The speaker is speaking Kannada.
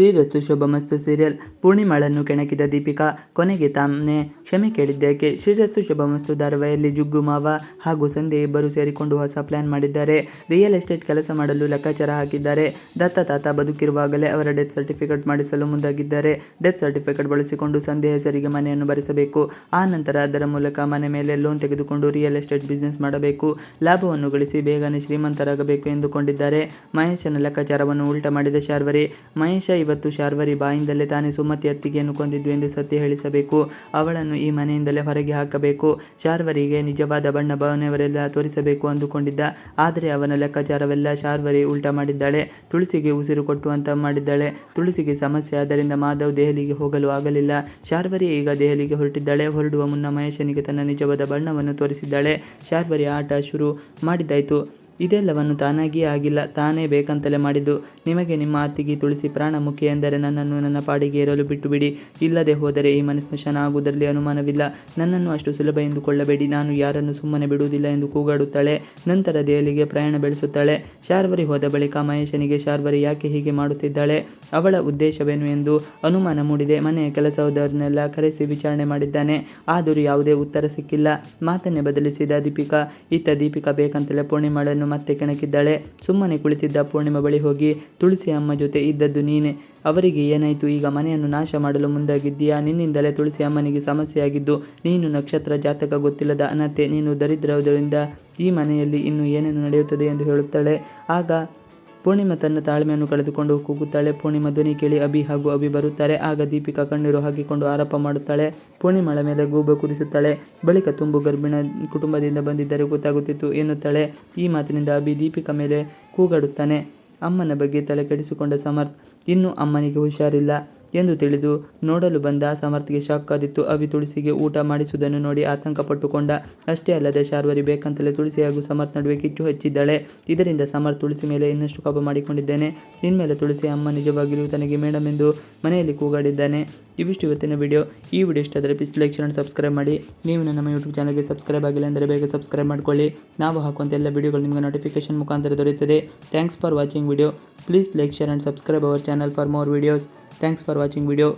ಶ್ರೀರಸ್ತು ಶುಭಮಸ್ತು ಸೀರಿಯಲ್. ಪೂರ್ಣಿಮಾಳನ್ನು ಕೆಣಕಿದ ದೀಪಿಕಾ ಕೊನೆಗೆ ತಾನೇ ಕ್ಷಮೆ ಕೇಳಿದ್ದಕ್ಕೆ ಶ್ರೀರಸ್ತು ಶುಭಮಸ್ತು ಧಾರಾವಾಹಿಯಲ್ಲಿ ಜುಗ್ಗು ಮಾವ ಹಾಗೂ ಸಂಧ್ಯೆ ಇಬ್ಬರು ಸೇರಿಕೊಂಡು ಹೊಸ ಪ್ಲಾನ್ ಮಾಡಿದ್ದಾರೆ. ರಿಯಲ್ ಎಸ್ಟೇಟ್ ಕೆಲಸ ಮಾಡಲು ಲೆಕ್ಕಾಚಾರ ಹಾಕಿದ್ದಾರೆ. ದತ್ತ ತಾತ ಬದುಕಿರುವಾಗಲೇ ಅವರ ಡೆತ್ ಸರ್ಟಿಫಿಕೇಟ್ ಮಾಡಿಸಲು ಮುಂದಾಗಿದ್ದಾರೆ. ಡೆತ್ ಸರ್ಟಿಫಿಕೇಟ್ ಬಳಸಿಕೊಂಡು ಸಂಧ್ಯೆ ಹೆಸರಿಗೆ ಮನೆಯನ್ನು ಬರೆಸಬೇಕು. ಆ ನಂತರ ಅದರ ಮೂಲಕ ಮನೆ ಮೇಲೆ ಲೋನ್ ತೆಗೆದುಕೊಂಡು ರಿಯಲ್ ಎಸ್ಟೇಟ್ ಬಿಸ್ನೆಸ್ ಮಾಡಬೇಕು. ಲಾಭವನ್ನು ಗಳಿಸಿ ಬೇಗನೆ ಶ್ರೀಮಂತರಾಗಬೇಕು ಎಂದುಕೊಂಡಿದ್ದಾರೆ. ಮಹೇಶನ ಲೆಕ್ಕಾಚಾರವನ್ನು ಉಲ್ಟ ಮಾಡಿದ ಶಾರ್ವರಿ. ಮಹೇಶ ಇವತ್ತು ಶಾರ್ವರಿ ಬಾಯಿಂದಲೇ ತಾನೇ ಸುಮತಿ ಅತ್ತಿಗೆಯನ್ನು ಕೊಂದಿದ್ದು ಎಂದು ಸತ್ಯ ಹೇಳಿಸಬೇಕು. ಅವಳನ್ನು ಈ ಮನೆಯಿಂದಲೇ ಹೊರಗೆ ಹಾಕಬೇಕು. ಶಾರ್ವರಿಗೆ ನಿಜವಾದ ಬಣ್ಣ ಭಾವನೆಯವರೆಲ್ಲ ತೋರಿಸಬೇಕು ಅಂದುಕೊಂಡಿದ್ದ. ಆದರೆ ಅವನ ಲೆಕ್ಕಾಚಾರವೆಲ್ಲ ಶಾರ್ವರಿ ಉಲ್ಟಾ ಮಾಡಿದ್ದಾಳೆ. ತುಳಸಿಗೆ ಉಸಿರು ಕೊಟ್ಟುವಂತ ಮಾಡಿದ್ದಾಳೆ. ತುಳಸಿಗೆ ಸಮಸ್ಯೆ ಆದ್ದರಿಂದ ಮಾಧವ್ ದೆಹಲಿಗೆ ಹೋಗಲು ಆಗಲಿಲ್ಲ. ಶಾರ್ವರಿ ಈಗ ದೆಹಲಿಗೆ ಹೊರಟಿದ್ದಾಳೆ. ಹೊರಡುವ ಮುನ್ನ ಮಹೇಶನಿಗೆ ತನ್ನ ನಿಜವಾದ ಬಣ್ಣವನ್ನು ತೋರಿಸಿದ್ದಾಳೆ. ಶಾರ್ವರಿ ಆಟ ಶುರು ಮಾಡಿದ್ದಾಯಿತು. ಇದೆಲ್ಲವನ್ನು ತಾನಾಗಿಯೇ ಆಗಿಲ್ಲ. ತಾನೇ ಬೇಕಂತಲೇ ಮಾಡಿದ್ದು. ನಿಮಗೆ ನಿಮ್ಮ ಅತ್ತಿಗೆ ತುಳಸಿ ಪ್ರಾಣ ಮುಖ್ಯ ಎಂದರೆ ನನ್ನನ್ನು ನನ್ನ ಪಾಡಿಗೆ ಇರಲು ಬಿಟ್ಟು ಬಿಡಿ ಇಲ್ಲದೆ ಹೋದರೆ ಈ ಮನಸ್ಮಶಾನ ಆಗುವುದರಲ್ಲಿ ಅನುಮಾನವಿಲ್ಲ. ನನ್ನನ್ನು ಅಷ್ಟು ಸುಲಭ ಎಂದುಕೊಳ್ಳಬೇಡಿ. ನಾನು ಯಾರನ್ನು ಸುಮ್ಮನೆ ಬಿಡುವುದಿಲ್ಲ ಎಂದು ಕೂಗಾಡುತ್ತಾಳೆ. ನಂತರ ದೆಹಲಿಗೆ ಪ್ರಯಾಣ ಬೆಳೆಸುತ್ತಾಳೆ. ಶಾರ್ವರಿ ಹೋದ ಬಳಿಕ ಮಹೇಶನಿಗೆ ಶಾರ್ವರಿ ಯಾಕೆ ಹೀಗೆ ಮಾಡುತ್ತಿದ್ದಾಳೆ? ಅವಳ ಉದ್ದೇಶವೇನು ಎಂದು ಅನುಮಾನ ಮೂಡಿದೆ. ಮನೆಯ ಕೆಲಸದವರನ್ನೆಲ್ಲ ಕರೆಸಿ ವಿಚಾರಣೆ ಮಾಡಿದ್ದಾನೆ. ಆದರೂ ಯಾವುದೇ ಉತ್ತರ ಸಿಕ್ಕಿಲ್ಲ. ಮಾತನ್ನೇ ಬದಲಿಸಿದ ದೀಪಿಕಾ, ಇತ್ತ ದೀಪಿಕಾ ಬೇಕಂತಲೇ ಪೂರ್ಣಿಮಾಳನ್ನು ಮತ್ತೆ ಕೆಣಕಿದ್ದಾಳೆ. ಸುಮ್ಮನೆ ಕುಳಿತಿದ್ದ ಪೂರ್ಣಿಮಾ ಬಳಿ ಹೋಗಿ, ತುಳಸಿ ಅಮ್ಮ ಜೊತೆ ಇದ್ದದ್ದು ನೀನೆ. ಅವರಿಗೆ ಏನಾಯಿತು? ಈಗ ಮನೆಯನ್ನು ನಾಶ ಮಾಡಲು ಮುಂದಾಗಿದ್ದೀಯಾ? ನಿನ್ನಿಂದಲೇ ತುಳಸಿ ಅಮ್ಮನಿಗೆ ಸಮಸ್ಯೆಯಾಗಿದ್ದು, ನೀನು ನಕ್ಷತ್ರ ಜಾತಕ ಗೊತ್ತಿಲ್ಲದ ಅನತೆ ನೀನು ದರಿದ್ರವುದರಿಂದ ಈ ಮನೆಯಲ್ಲಿ ಇನ್ನು ಏನೇನು ನಡೆಯುತ್ತದೆ ಎಂದು ಹೇಳುತ್ತಾಳೆ. ಆಗ ಪೂರ್ಣಿಮಾ ತನ್ನ ತಾಳ್ಮೆಯನ್ನು ಕಳೆದುಕೊಂಡು ಕೂಗುತ್ತಾಳೆ. ಪೂರ್ಣಿಮಾ ಧ್ವನಿ ಕೇಳಿ ಅಭಿ ಹಾಗೂ ಅಭಿ ಬರುತ್ತಾರೆ. ಆಗ ದೀಪಿಕಾ ಕಣ್ಣೀರು ಹಾಕಿಕೊಂಡು ಆರೋಪ ಮಾಡುತ್ತಾಳೆ. ಪೂರ್ಣಿಮಾಳ ಮೇಲೆ ಗೂಬೆ ಕುದಿಸುತ್ತಾಳೆ ಬಳಿಕ ತುಂಬು ಗರ್ಭಿಣ ಕುಟುಂಬದಿಂದ ಬಂದಿದ್ದರೆ ಗೊತ್ತಾಗುತ್ತಿತ್ತು ಎನ್ನುತ್ತಾಳೆ. ಈ ಮಾತಿನಿಂದ ಅಭಿ ದೀಪಿಕಾ ಮೇಲೆ ಕೂಗಾಡುತ್ತಾನೆ. ಅಮ್ಮನ ಬಗ್ಗೆ ತಲೆ ಕೆಡಿಸಿಕೊಂಡ ಸಮರ್ಥ್ ಇನ್ನು ಅಮ್ಮನಿಗೆ ಹುಷಾರಿಲ್ಲ. ಎಂದು ತಿಳಿದು ನೋಡಲು ಬಂದ ಸಮರ್ಥ್ಗೆ ಶಾಕ್ ಆದಿತ್ತು. ಅಭಿ ತುಳಸಿಗೆ ಊಟ ಮಾಡಿಸುವುದನ್ನು ನೋಡಿ ಆತಂಕ ಪಟ್ಟುಕೊಂಡ ಅಷ್ಟೇ ಅಲ್ಲದೆ ಶಾರ್ವರಿ, ಬೇಕಂತಲೇ ತುಳಸಿ ಹಾಗೂ ಸಮರ್ಥ್ ನಡುವೆ ಕಿಚ್ಚು ಹಚ್ಚಿದ್ದಾಳೆ. ಇದರಿಂದ ಸಮರ್ಥ್ ತುಳಸಿ ಮೇಲೆ ಇನ್ನಷ್ಟು ಕೋಪ ಮಾಡಿಕೊಂಡಿದ್ದೇನೆ. ಇನ್ಮೇಲೆ ತುಳಸಿ ಅಮ್ಮ ನಿಜವಾಗಿಯೂ ತನಗೆ ಮೇಡಮ್ ಎಂದು ಮನೆಯಲ್ಲಿ ಕೂಗಾಡಿದ್ದಾನೆ. ಇವಿಷ್ಟು ಇವತ್ತಿನ ವಿಡಿಯೋ ಈ ವಿಡಿಯೋ ಇಷ್ಟ ಆದರೆ ಪ್ಲೀಸ್ ಲೈಕ್ ಚಾನಲ್ ಸಬ್ಸ್ಕ್ರೈಬ್ ಮಾಡಿ. ನೀವು ನಮ್ಮ ಯೂಟ್ಯೂಬ್ ಚಾನಲ್ಗೆ ಸಬ್ಸ್ಕ್ರೈಬ್ ಆಗಿಲ್ಲ ಅಂದರೆ ಬೇಗ ಸಬ್ಸ್ಕ್ರೈಬ್ ಮಾಡ್ಕೊಳ್ಳಿ. ನಾವು ಹಾಕುವಂಥ ಎಲ್ಲ ವಿಡಿಯೋಗಳು ನಿಮಗೆ ನೋಟಿಫಿಕೇಶನ್ ಮುಖಾಂತರ ದೊರೆಯುತ್ತದೆ. Thanks for watching video please like share and subscribe our channel for more videos thanks for watching video